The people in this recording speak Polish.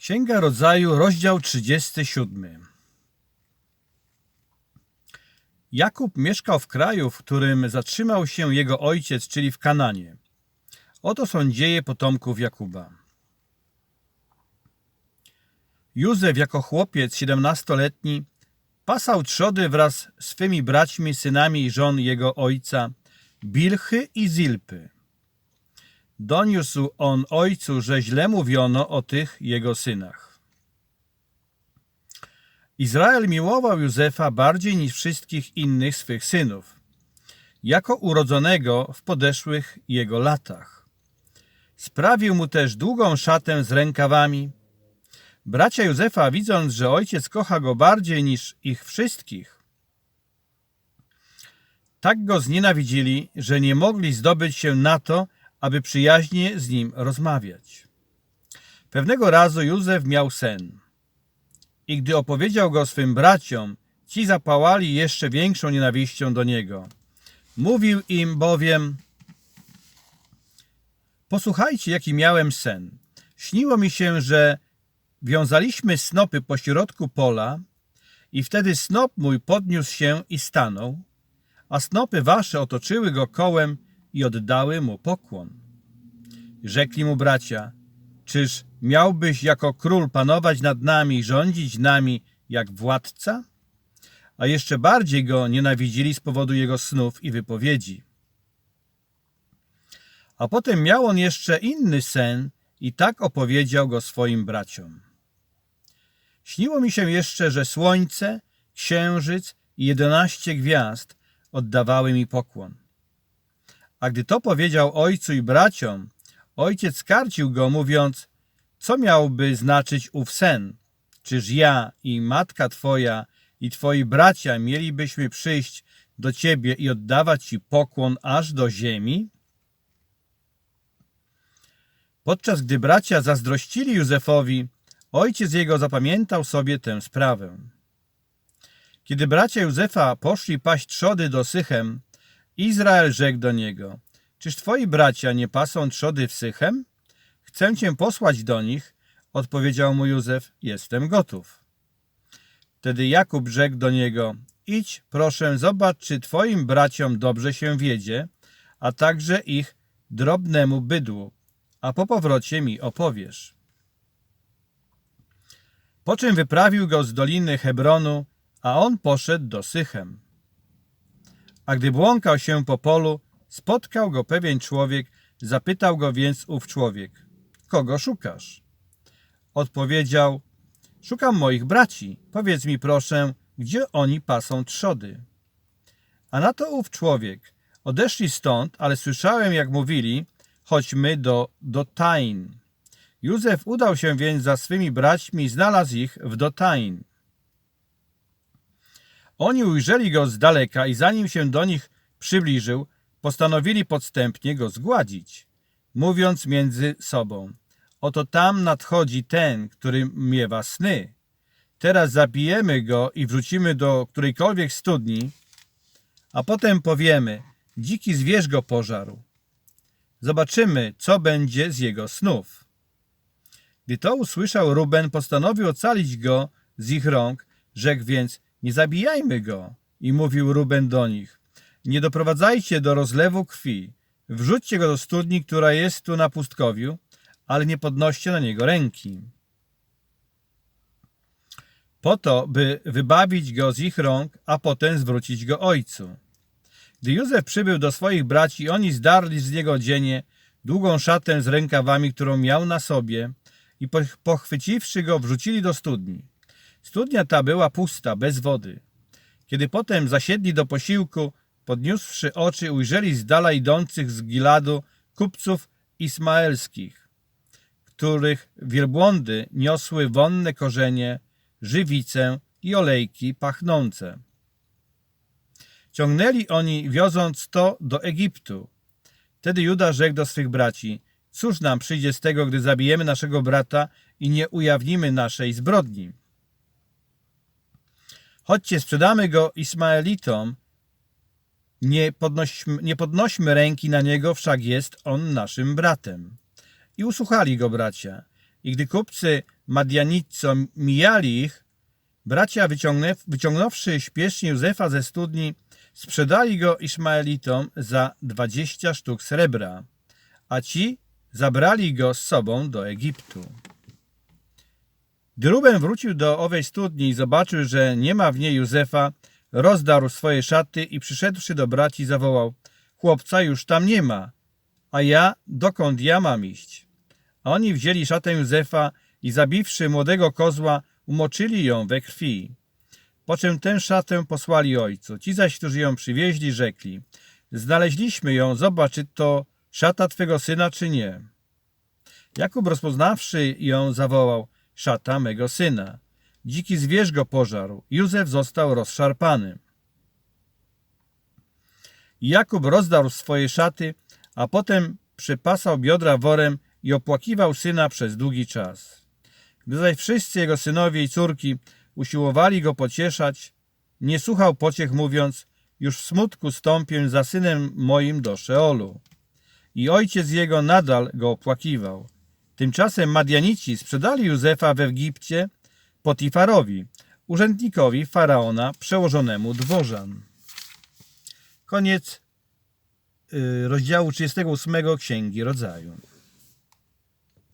Księga Rodzaju, rozdział 37. Jakub mieszkał w kraju, w którym zatrzymał się jego ojciec, czyli w Kananie. Oto są dzieje potomków Jakuba. Józef jako chłopiec siedemnastoletni pasał trzody wraz z swymi braćmi, synami i żon jego ojca, Bilchy i Zilpy. Doniósł on ojcu, że źle mówiono o tych jego synach. Izrael miłował Józefa bardziej niż wszystkich innych swych synów, jako urodzonego w podeszłych jego latach. Sprawił mu też długą szatę z rękawami. Bracia Józefa, widząc, że ojciec kocha go bardziej niż ich wszystkich, tak go znienawidzili, że nie mogli zdobyć się na to, aby przyjaźnie z nim rozmawiać. Pewnego razu Józef miał sen. I gdy opowiedział go swym braciom, ci zapałali jeszcze większą nienawiścią do niego. Mówił im bowiem: Posłuchajcie, jaki miałem sen. Śniło mi się, że wiązaliśmy snopy pośrodku pola, i wtedy snop mój podniósł się i stanął, a snopy wasze otoczyły go kołem i oddały mu pokłon. Rzekli mu bracia, czyż miałbyś jako król panować nad nami i rządzić nami jak władca? A jeszcze bardziej go nienawidzili z powodu jego snów i wypowiedzi. A potem miał on jeszcze inny sen i tak opowiedział go swoim braciom. Śniło mi się jeszcze, że słońce, księżyc i jedenaście gwiazd oddawały mi pokłon. A gdy to powiedział ojcu i braciom, ojciec skarcił go, mówiąc, co miałby znaczyć ów sen? Czyż ja i matka twoja i twoi bracia mielibyśmy przyjść do ciebie i oddawać ci pokłon aż do ziemi? Podczas gdy bracia zazdrościli Józefowi, ojciec jego zapamiętał sobie tę sprawę. Kiedy bracia Józefa poszli paść trzody do Sychem, Izrael rzekł do niego, czyż twoi bracia nie pasą trzody w Sychem? Chcę cię posłać do nich, odpowiedział mu Józef, jestem gotów. Wtedy Jakub rzekł do niego, idź proszę, zobacz, czy twoim braciom dobrze się wiedzie, a także ich drobnemu bydłu, a po powrocie mi opowiesz. Po czym wyprawił go z doliny Hebronu, a on poszedł do Sychem. A gdy błąkał się po polu, spotkał go pewien człowiek, zapytał go więc ów człowiek, kogo szukasz? Odpowiedział, szukam moich braci, powiedz mi proszę, gdzie oni pasą trzody? A na to ów człowiek, odeszli stąd, ale słyszałem jak mówili, chodźmy do Dotain. Józef udał się więc za swymi braćmi i znalazł ich w Dotain. Oni ujrzeli go z daleka i zanim się do nich przybliżył, postanowili podstępnie go zgładzić, mówiąc między sobą, oto tam nadchodzi ten, który miewa sny. Teraz zabijemy go i wrzucimy do którejkolwiek studni, a potem powiemy, dziki zwierz go pożarł. Zobaczymy, co będzie z jego snów. Gdy to usłyszał Ruben, postanowił ocalić go z ich rąk, rzekł więc, nie zabijajmy go. I mówił Ruben do nich, nie doprowadzajcie do rozlewu krwi, wrzućcie go do studni, która jest tu na pustkowiu, ale nie podnoście na niego ręki. Po to, by wybawić go z ich rąk, a potem zwrócić go ojcu. Gdy Józef przybył do swoich braci, oni zdarli z niego dzienie, długą szatę z rękawami, którą miał na sobie i pochwyciwszy go, wrzucili do studni. Studnia ta była pusta, bez wody. Kiedy potem zasiedli do posiłku, podniósłszy oczy, ujrzeli z dala idących z Giladu kupców ismaelskich, których wielbłądy niosły wonne korzenie, żywicę i olejki pachnące. Ciągnęli oni, wioząc to do Egiptu. Wtedy Juda rzekł do swych braci, cóż nam przyjdzie z tego, gdy zabijemy naszego brata i nie ujawnimy naszej zbrodni? Chodźcie, sprzedamy go Ismaelitom, nie podnośmy, nie podnośmy ręki na niego, wszak jest on naszym bratem. I usłuchali go bracia. I gdy kupcy Madianico mijali ich, bracia wyciągnąwszy śpiesznie Józefa ze studni, sprzedali go Ismaelitom za dwadzieścia sztuk srebra, a ci zabrali go z sobą do Egiptu. Gdy Ruben wrócił do owej studni i zobaczył, że nie ma w niej Józefa, rozdarł swoje szaty i przyszedłszy do braci zawołał Chłopca już tam nie ma, a ja dokąd ja mam iść? A oni wzięli szatę Józefa i zabiwszy młodego kozła, umoczyli ją we krwi. Po czym tę szatę posłali ojcu. Ci zaś, którzy ją przywieźli, rzekli Znaleźliśmy ją, zobacz, czy to szata twego syna, czy nie. Jakub rozpoznawszy ją zawołał szata mego syna. Dziki zwierz go pożarł. Józef został rozszarpany. Jakub rozdarł swoje szaty, a potem przypasał biodra worem i opłakiwał syna przez długi czas. Gdy zaś wszyscy jego synowie i córki usiłowali go pocieszać, nie słuchał pociech, mówiąc: Już w smutku stąpię za synem moim do Szeolu. I ojciec jego nadal go opłakiwał. Tymczasem Madianici sprzedali Józefa w Egipcie Potifarowi, urzędnikowi faraona, przełożonemu dworzan. Koniec y, rozdziału 38 Księgi Rodzaju.